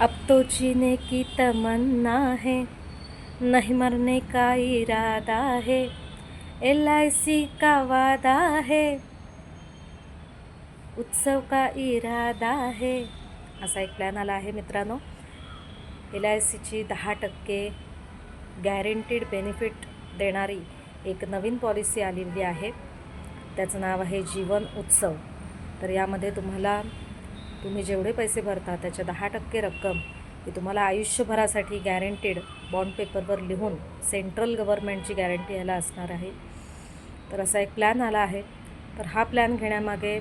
अब तो जीने की तमन्ना है नहीं मरने का इरादा है एल सी का वादा है उत्सव का इरादा है। असा एक प्लॅन आला आहे मित्रांनो. एल आय सीची दहा टक्के गॅरंटीड बेनिफिट देणारी एक नवीन पॉलिसी आलेली आहे. त्याचं नाव आहे जीवन उत्सव. तर यामध्ये तुम्हाला तुम्ही जेवढे पैसे भरता त्याच्या दहा टक्के रक्कम ही तुम्हाला आयुष्यभरासाठी गॅरंटीड बॉन्ड पेपरवर लिहून सेंट्रल गव्हर्नमेंटची गॅरंटी याला असणार आहे. तर असा एक प्लॅन आला आहे. तर हा प्लॅन घेण्यामागे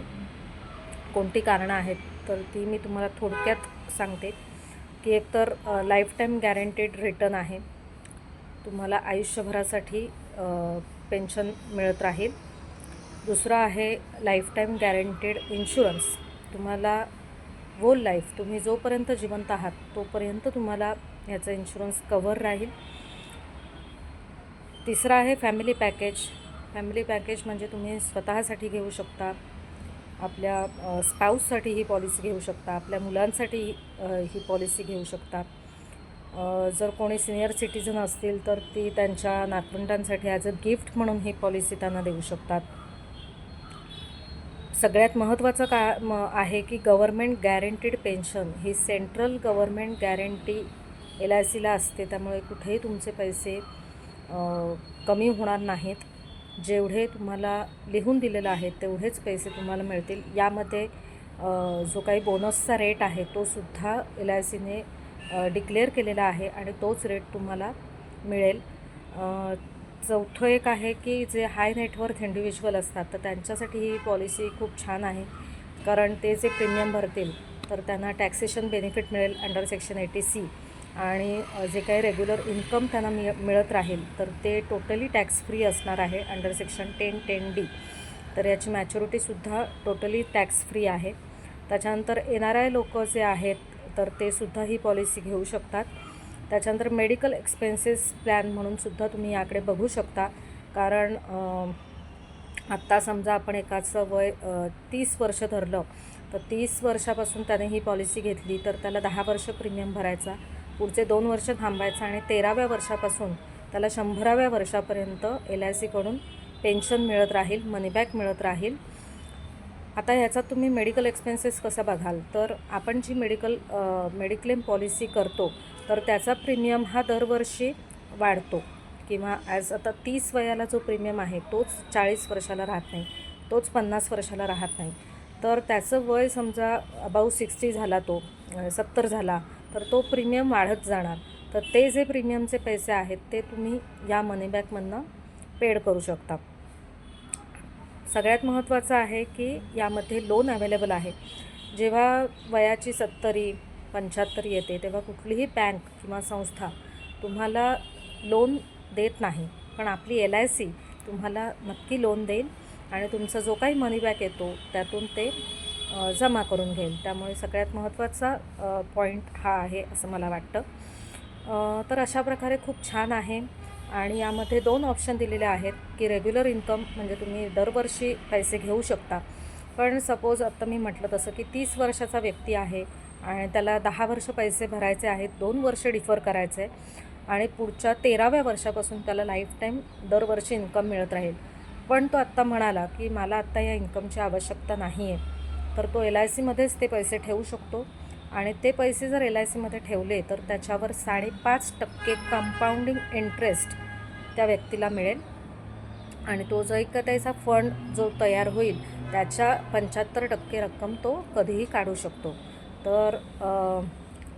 कोणती कारणं आहेत तर ती मी तुम्हाला थोडक्यात सांगते. की एकतर लाईफ टाईम गॅरंटेड रिटर्न आहे. तुम्हाला आयुष्यभरासाठी पेन्शन मिळत राहील. दुसरं आहे लाईफ टाईम गॅरंटेड इन्शुरन्स तुम्हाला होल लाईफ तुम्ही जोपर्यंत जिवंत आहात तोपर्यंत तुम्हाला ह्याचं इन्शुरन्स कव्हर राहील. तिसरं आहे फॅमिली पॅकेज फॅमिली पॅकेज म्हणजे तुम्ही स्वतःसाठी घेऊ शकता. आपल्या स्पाऊससाठी ही पॉलिसी घेऊ शकता. आपल्या मुलांसाठी ही पॉलिसी घेऊ शकता. जर कोणी सिनियर सिटीजन असतील तर ती त्यांच्या नातवंडांसाठी ॲज अ गिफ्ट म्हणून ही पॉलिसी त्यांना देऊ शकतात. सगळ्यात महत्त्वाचं का म आहे की government guaranteed pension he central government guarantee L I सीला असते. त्यामुळे कुठेही तुमचे पैसे कमी होणार नाहीत. जेवढे तुम्हाला लिहून दिलेलं आहे तेवढेच पैसे तुम्हाला मिळतील. यामध्ये जो काही बोनसचा रेट आहे तो सुद्धा एल आय सीने डिक्लेअर केलेला आहे आणि तोच रेट तुम्हाला मिळेल. चौथं एक आहे की जे हाय नेटवर्थ इंडिव्हिज्युअल असतात तर त्यांच्यासाठी ही पॉलिसी खूप छान आहे. कारण ते जे प्रीमियम भरतील तर त्यांना टॅक्सेशन बेनिफिट मिळेल अंडर सेक्शन एटी सी आणि जे काही रेग्युलर इन्कम त्यांना मिळ मिळत राहील तर ते टोटली टॅक्स फ्री असणार आहे under section ten ten D तर याची मॅच्युरिटीसुद्धा टोटली टॅक्स फ्री आहे. त्याच्यानंतर एन आर आय लोक जे आहेत तर ते सुद्धा ही पॉलिसी घेऊ शकतात. त्याच्यानंतर मेडिकल एक्सपेन्सेस प्लॅन म्हणूनसुद्धा तुम्ही याकडे बघू शकता. कारण आत्ता समजा आपण एकाचं वय तीस वर्ष धरलं तर तीस वर्षापासून त्याने ही पॉलिसी घेतली तर त्याला दहा वर्ष प्रीमियम भरायचा पुढचे दोन वर्ष थांबायचं आणि तेराव्या वर्षापासून त्याला शंभराव्या वर्षापर्यंत एल आय सीकडून पेन्शन मिळत राहील मनीबॅक मिळत राहील. आता ह्याचा तुम्ही मेडिकल एक्सपेन्सेस कसा बघाल? तर आपण जी मेडिकल मेडिक्लेम पॉलिसी करतो तर त्याचा प्रीमियम हा दरवर्षी वाढतो. किंवा ॲज आता तीस वयाला जो प्रीमियम आहे तोच चाळीस वर्षाला राहत नाही तोच पन्नास वर्षाला राहत नाही. तर त्याचं वय समजा अबाऊ सिक्स्टी झाला तो सत्तर झाला तर तो प्रीमियम वाढत जाणार. तर ते जे प्रीमियमचे पैसे आहेत ते तुम्ही या मनीबॅकमधनं पेड करू शकता. सगळ्यात महत्त्वाचं आहे की यामध्ये लोन अवेलेबल आहे. जेव्हा वयाची सत्तरी पंच्याहत्तर येते तेव्हा कुठलीही बँक किंवा संस्था तुम्हाला लोन देत नाही. पण आपली एल आय सी तुम्हाला नक्की लोन देईल आणि तुमचा जो काही मनी बॅक येतो त्यातून ते जमा करून घेईल. त्यामुळे सगळ्यात महत्त्वाचा पॉईंट हा आहे असं मला वाटतं. तर अशा प्रकारे खूप छान आहे. आणि यामध्ये दोन ऑप्शन दिलेले आहेत की रेग्युलर इन्कम म्हणजे तुम्ही दरवर्षी पैसे घेऊ शकता. पण सपोज आत्ता मी म्हटलं तसं की तीस वर्षाचा व्यक्ती आहे आणि त्याला दहा वर्ष पैसे भरायचे आहेत दोन वर्ष डिफर करायचे आणि पुढच्या तेराव्या वर्षापासून त्याला लाईफ टाईम दरवर्षी इन्कम मिळत राहील. पण तो आत्ता म्हणाला की मला आत्ता या इन्कमची आवश्यकता नाही आहे तर तो एल आय सीमध्येच ते पैसे ठेवू शकतो. आणि ते पैसे जर एल आय सीमध्ये ठेवले तर त्याच्यावर साडेपाच टक्के कंपाऊंडिंग इंटरेस्ट त्या व्यक्तीला मिळेल. आणि तो जो एक त्याचा फंड जो तयार होईल त्याच्या पंच्याहत्तर टक्के रक्कम तो कधीही काढू शकतो. तर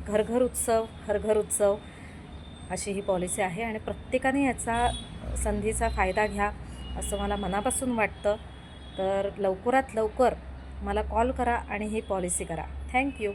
घरघर उत्सव हर घर उत्सव अशी ही पॉलिसी आहे आणि प्रत्येकाने याचा संधीचा फायदा घ्या असं मला मनापासून वाटतं. तर लवकरात लवकर मला कॉल करा आणि ही पॉलिसी करा. थँक्यू